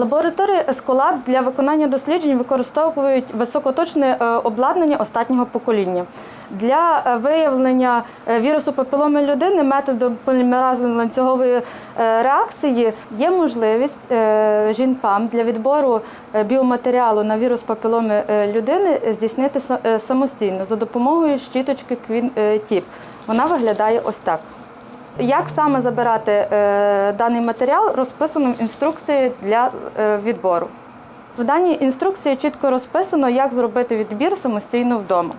лабораторії Есколаб для виконання досліджень використовують високоточне е, обладнання останнього покоління. Для е, виявлення е, вірусу папіломи людини методом полімеразної ланцюгової реакції є можливість жінкам для відбору біоматеріалу на вірус папіломи людини здійснити самостійно за допомогою щіточки Квін-Тіп. Вона виглядає ось так. Як саме забирати е, даний матеріал, розписано в інструкції для е, відбору. В даній інструкції чітко розписано, як зробити відбір самостійно вдома.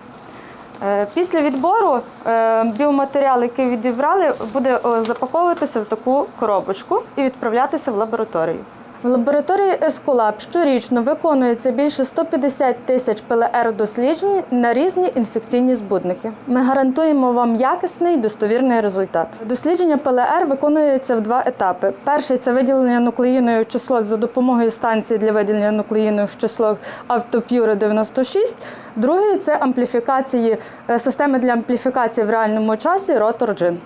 Е, Після відбору е, біоматеріал, який відібрали, буде о, запаковуватися в таку коробочку і відправлятися в лабораторію. В лабораторії Ескулаб щорічно виконується більше 150 тисяч ПЛР досліджень на різні інфекційні збудники. Ми гарантуємо вам якісний достовірний результат. Дослідження ПЛР виконується в два етапи. Перший це виділення нуклеїнових кислот за допомогою станції для виділення нуклеїнових кислот Автопюре 96. Другий це ампліфікації е, системи для ампліфікації в реальному часі Gene.